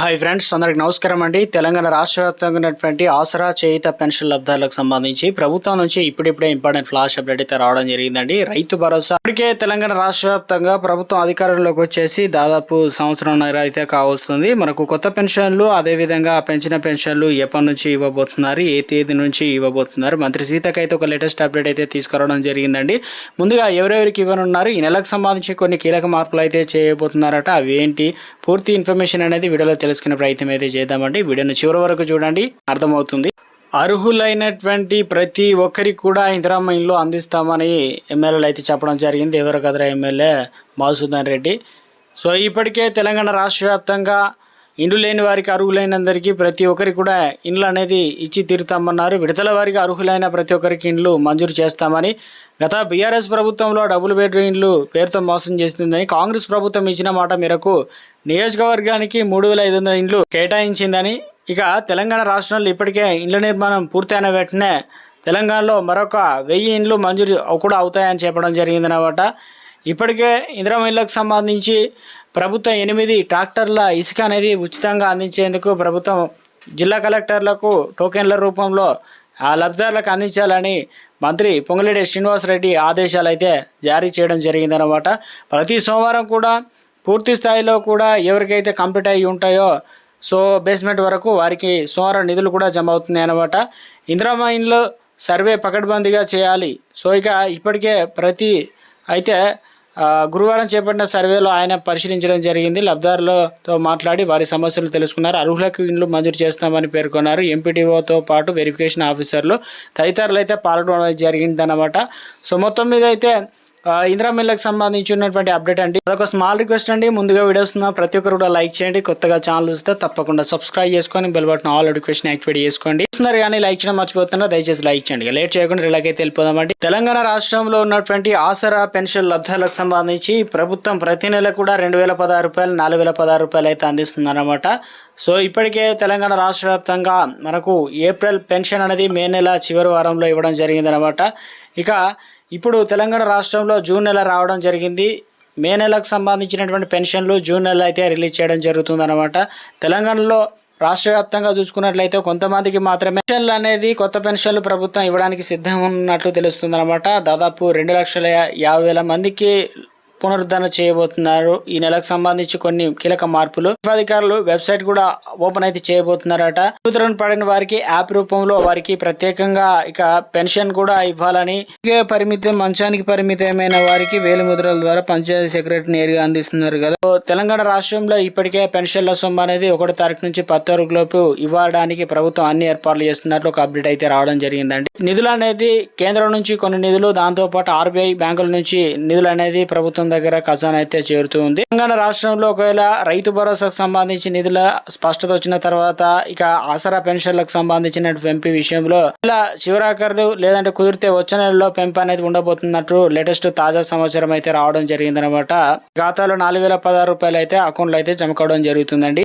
Hi friends అందరికి నమస్కారం అండి. తెలంగాణ రాష్ట్ర వ్యాప్తంగా ఉన్నటువంటి ఆసరా చేయిత పెన్షన్ లబ్ధాలకు సంబంధించి ప్రభుత్వం నుంచి ఇప్పుడిప్పుడే ఇంపార్టెంట్ ఫ్లాష్ అప్డేట్ అయితే రావడం జరిగిందండి. రైతు భరోసా ఇప్పటికే తెలంగాణ రాష్ట్ర వ్యాప్తంగా ప్రభుత్వం అధికారంలోకి వచ్చేసి దాదాపు సంవత్సరంన్నర అయితే కావస్తుంది. మనకు కొత్త పెన్షన్లు అదేవిధంగా పెంచిన పెన్షన్లు ఎప్పటి నుంచి ఇవ్వబోతున్నారు ఏ తేదీ నుంచి ఇవ్వబోతున్నారు? మంత్రి సీతకైతే అయితే ఒక లేటెస్ట్ అప్డేట్ అయితే తీసుకురావడం జరిగిందండి. ముందుగా ఎవరెవరికి ఇవ్వనున్నారు? ఈ నెలకు సంబంధించి కొన్ని కీలక మార్పులు అయితే చేయబోతున్నారట. అవి ఏంటి? పూర్తి ఇన్ఫర్మేషన్ అనేది వీడియోలో తెలుసుకునే ప్రయత్నం అయితే చేద్దామండి. వీడియోను చివరి వరకు చూడండి. అర్థమవుతుంది. అర్హులైనటువంటి ప్రతి ఒక్కరికి కూడా ఇందిరామ్మ ఇల్లు అందిస్తామని ఎమ్మెల్యేలు అయితే చెప్పడం జరిగింది. దేవరకద్ర ఎమ్మెల్యే మధుసూదన్ రెడ్డి. సో ఇప్పటికే తెలంగాణ రాష్ట్ర వ్యాప్తంగా ఇండ్లు లేని వారికి అర్హులైనందరికీ ప్రతి ఒక్కరికి కూడా ఇండ్లు అనేది ఇచ్చి తీరుతామన్నారు. విడతల వారికి అర్హులైన ప్రతి ఒక్కరికి ఇండ్లు మంజూరు చేస్తామని గత బీఆర్ఎస్ ప్రభుత్వంలో డబుల్ బెడ్రూమ్ ఇండ్లు పేరుతో మోసం చేస్తుందని కాంగ్రెస్ ప్రభుత్వం ఇచ్చిన మాట మేరకు నియోజకవర్గానికి మూడు వేల ఐదు వందల ఇండ్లు కేటాయించిందని ఇక తెలంగాణ రాష్ట్రంలో ఇప్పటికే ఇండ్ల నిర్మాణం పూర్తయిన వెంటనే తెలంగాణలో మరొక వెయ్యి ఇండ్లు మంజూరు కూడా అవుతాయని చెప్పడం జరిగిందనమాట ఇప్పటికే ఇందిరా సంబంధించి ప్రభుత్వం ఎనిమిది ట్రాక్టర్ల ఇసుక అనేది ఉచితంగా అందించేందుకు ప్రభుత్వం జిల్లా కలెక్టర్లకు టోకెన్ల రూపంలో ఆ లబ్ధిదారులకు అందించాలని మంత్రి పొంగులేడి శ్రీనివాసరెడ్డి ఆదేశాలు అయితే జారీ చేయడం జరిగిందనమాట ప్రతి సోమవారం కూడా పూర్తి స్థాయిలో కూడా ఎవరికైతే కంప్లీట్ అయి ఉంటాయో సో బేస్మెంట్ వరకు వారికి సోమవారం నిధులు కూడా జమ అవుతున్నాయి అనమాట ఇందిరామ సర్వే పకడ్బందీగా చేయాలి. సో ఇక ఇప్పటికే ప్రతి అయితే గురువారం చేపట్టిన సర్వేలో ఆయన పరిశీలించడం జరిగింది. లబ్ధారులతో మాట్లాడి వారి సమస్యలు తెలుసుకున్నారు. అర్హులకు ఇండ్లు మంజూరు చేస్తామని పేర్కొన్నారు. ఎంపీటీఓతో పాటు వెరిఫికేషన్ ఆఫీసర్లు తదితరులు అయితే పాల్గొనడం జరిగిందన్నమాట. సో మొత్తం మీద అయితే ఇందిరా మిల్లకు సంబంధించి ఉన్నటువంటి అప్డేట్ అండి. అదొక స్మాల్ రిక్వెస్ట్ అండి. ముందుగా వీడియోస్ ఉన్న ప్రతి ఒక్కరు కూడా లైక్ చేయండి. కొత్తగా ఛానల్ చూస్తే తప్పకుండా సబ్స్క్రైబ్ చేసుకొని bell button all notification activate చేసుకోండి. చూస్తున్నారు కానీ లైక్ చేయడం మర్చిపోతున్నారు దయచేసి లైక్ చేయండి. లేట్ చేయకుండా ఇలాగైతే వెళ్ళిపోదామండి. తెలంగాణ రాష్ట్రంలో ఉన్నటువంటి ఆసరా పెన్షన్ లబ్ధాలకు సంబంధించి ప్రభుత్వం ప్రతి నెల కూడా రెండు వేల పదహారు రూపాయలు నాలుగు వేల పదహారు రూపాయలు అయితే అందిస్తుందన్నమాట. సో ఇప్పటికే తెలంగాణ రాష్ట్ర వ్యాప్తంగా మనకు ఏప్రిల్ పెన్షన్ అనేది మే నెల చివరి వారంలో ఇవ్వడం జరిగిందనమాట ఇక ఇప్పుడు తెలంగాణ రాష్ట్రంలో జూన్ నెల రావడం జరిగింది. మే నెలకు సంబంధించినటువంటి పెన్షన్లు జూన్ నెల అయితే రిలీజ్ చేయడం జరుగుతుందన్నమాట. తెలంగాణలో రాష్ట్ర వ్యాప్తంగా చూసుకున్నట్లయితే కొంతమందికి మాత్రమే పెన్షన్లు అనేది కొత్త పెన్షన్లు ప్రభుత్వం ఇవ్వడానికి సిద్ధం ఉన్నట్లు తెలుస్తుందన్నమాట. దాదాపు రెండు లక్షల యాభై వేల మందికి పునరుద్ధరణ చేయబోతున్నారు. ఈ నెలకు సంబంధించి కొన్ని కీలక మార్పులు. అధికారులు వెబ్సైట్ కూడా ఓపెన్ అయితే చేయబోతున్నారట. నూతన పడిన వారికి యాప్ రూపంలో వారికి ప్రత్యేకంగా ఇక పెన్షన్ కూడా ఇవ్వాలని పరిమితం మంచానికి పరిమితమైన వారికి వేలు ముద్రల ద్వారా పంచాయతీ సెక్రటరీ నేరుగా అందిస్తున్నారు కదా. తెలంగాణ రాష్ట్రంలో ఇప్పటికే పెన్షన్ల సొమ్ము అనేది ఒకటో తారీఖు నుంచి పది లోపు ఇవ్వడానికి ప్రభుత్వం అన్ని ఏర్పాట్లు చేస్తున్నట్లు ఒక అప్డేట్ అయితే రావడం జరిగిందండి. నిధులు అనేది కేంద్రం నుంచి కొన్ని నిధులు దాంతో పాటు ఆర్బీఐ బ్యాంకుల నుంచి నిధులు అనేది ప్రభుత్వం దగ్గర ఖజానా అయితే చేరుతూ ఉంది. తెలంగాణ రాష్ట్రంలో ఒకవేళ రైతు భరోసాకు సంబంధించి నిధుల స్పష్టత వచ్చిన తర్వాత ఇక ఆసరా పెన్షన్లకు సంబంధించిన పెంపు విషయంలో ఇలా శివరాకర్లు లేదంటే కుదిరితే వచ్చే నెలలో పెంపు అనేది ఉండబోతున్నట్టు లేటెస్ట్ తాజా సమాచారం అయితే రావడం జరిగిందనమాట ఖాతాలో నాలుగు వేల పదహారు రూపాయలు అయితే అకౌంట్లో అయితే జమ కావడం జరుగుతుందండి.